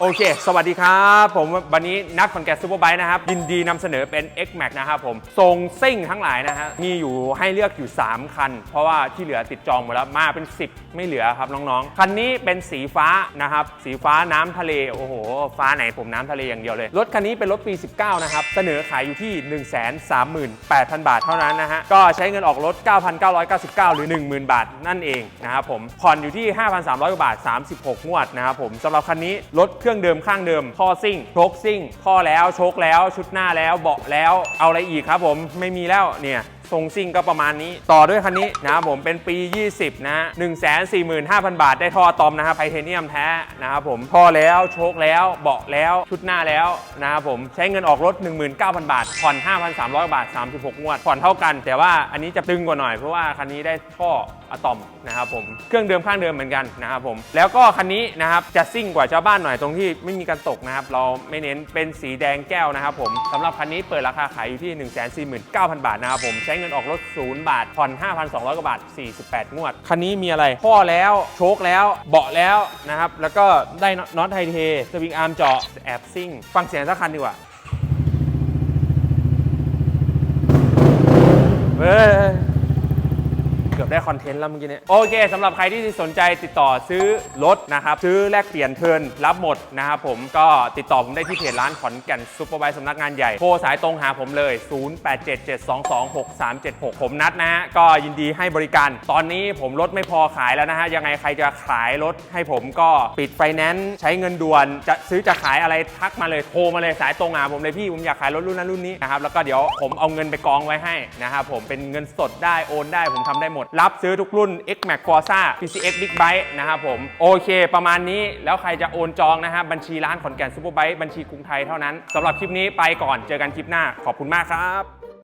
โอเค สวัสดีครับ ผมวันนี้นักคอนแกรซูเปอร์ไบค์นะครับ ยินดีนำเสนอเป็น X Max นะครับผม ทรงซิ่งทั้งหลายนะฮะ มีอยู่ให้เลือกอยู่ 3 คัน เพราะว่าที่เหลือติดจองหมดแล้ว มาเป็น 10 ไม่เหลือครับน้องๆ คันนี้เป็นสีฟ้านะครับ สีฟ้าน้ำทะเล โอ้โห ฟ้าไหนผมน้ำทะเลอย่างเดียวเลย รถคันนี้เป็นรถปี 19 นะครับ เสนอขายอยู่ที่ 138,000 บาทเท่านั้นนะฮะ ก็ใช้เงินออกรถ 9,999 หรือ 10,000 บาทนั่นเองนะครับผม ผ่อนอยู่ที่ 5,300กว่าบาท 36 งวดนะครับผมสำหรับคันนี้รถเครื่องเดิมข้างเดิมท่อซิ่งโชกซิ่งท่อแล้วโชกแล้ว ชุดหน้าแล้วเบาะแล้วเอาอะไรอีกครับผมไม่มีแล้วเนี่ย ทรงซิ่งก็ประมาณนี้ ต่อด้วยคันนี้นะครับผมเป็นปี 20 นะ145,000 บาทได้ท่ออะตอมนะครับไทเทเนียมแท้นะครับผมท่อแล้วโชคแล้วเบาะแล้วชุดหน้าแล้วนะครับผมใช้เงินออกรถ 19,000 บาท ผ่อน 5,300 บาท 36 งวด ผ่อนเท่ากัน แต่ว่าอันนี้จะตึงกว่าหน่อยเพราะว่าคันนี้ได้ท่ออะตอมนะครับผมเครื่องเดิมข้างเดิมเหมือนกันนะครับผมแล้วก็คันนี้นะครับจะซิ่งกว่าชาวบ้านหน่อยตรงที่ไม่มีการตกนะครับเราไม่เน้นเป็นสีแดงแก้วนะครับผมสำหรับคันนี้เปิดราคาขายอยู่ที่ 149,000 บาทนะครับผมใช้เงินออกรถ 0 บาท ผ่อน 5,200 กว่าบาท 48 งวด คันนี้มีอะไรท่อแล้วโชคแล้ว เบาะแล้วนะครับ แล้วก็ได้น็อตไทเทสวิงอาร์มเจาะแอบซิ่ง ฟังเสียงสักคันดีกว่าเฮ้ย เกื อบได้คอนเทนต์แล้วเมื่อกี้เนี่ยโอเคสำหรับใครที่สนใจติดต่อซื้อรถนะครับ ซื้อแลกเปลี่ยนเทิร์นรับหมดนะครับผมก็ติดต่อผมได้ที่เพจร้านขอนแก่นซุปเปอร์ไบค์สำนักงานใหญ่โทรสายตรงหาผมเลย 0877226376 ผมนัดนะฮะก็ยินดีให้บริการ ตอนนี้ผมรถไม่พอขายแล้วนะฮะยังไงใครจะขายรถให้ผมก็ปิดไฟแนนซ์ใช้เงินด่วนจะซื้อจะขายอะไรทักมาเลยโทรมาเลยสายตรงหาผมเลยพี่ผมอยากขายรถรุ่นนั้นรุ่นนี้นะครับแล้วก็เดี๋ยวผมเอาเงินไปกองไว้ให้นะครับผมเป็นเงินสดได้โอนได้ผมทำได้หมดรับซื้อทุกรุ่น X Max Forza PCX Big Bike นะครับผม โอเคประมาณนี้แล้วใครจะโอนจองนะฮะบัญชีร้านขอนแก่นซูเปอร์ไบค์บัญชีกรุงไทยเท่านั้นสำหรับคลิปนี้ไปก่อนเจอกันคลิปหน้าขอบคุณมากครับ